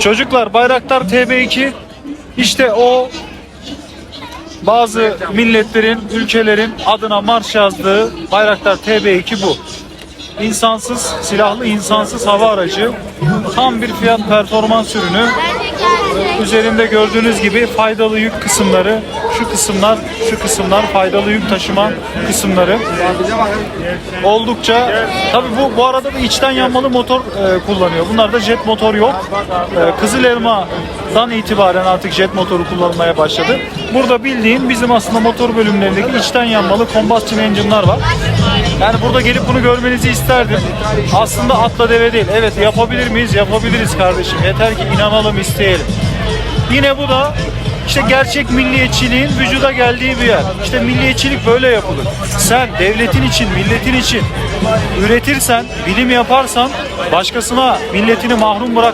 Çocuklar Bayraktar TB2 işte o bazı milletlerin, ülkelerin adına marş yazdığı Bayraktar TB2 bu. İnsansız, silahlı insansız hava aracı. Tam bir fiyat performans ürünü. Üzerinde gördüğünüz gibi faydalı yük kısımları, şu kısımlar, şu kısımlar faydalı yük taşıma kısımları. Oldukça tabi bu bu arada bir içten yanmalı motor e, kullanıyor. Bunlarda jet motor yok. E, Kızıl Elma'dan itibaren artık jet motoru kullanılmaya başladı. Burada bildiğin bizim aslında motor bölümlerindeki içten yanmalı combustion engine'lar var. Yani burada gelip bunu görmenizi isterdim. Aslında atla deve değil. Evet yapabilir miyiz? Yapabiliriz kardeşim. Yeter ki inanalım, isteyelim. Yine bu da işte gerçek milliyetçiliğin vücuda geldiği bir yer. İşte milliyetçilik böyle yapılır. Sen devletin için, milletin için üretirsen, bilim yaparsan başkasına milletini mahrum bırak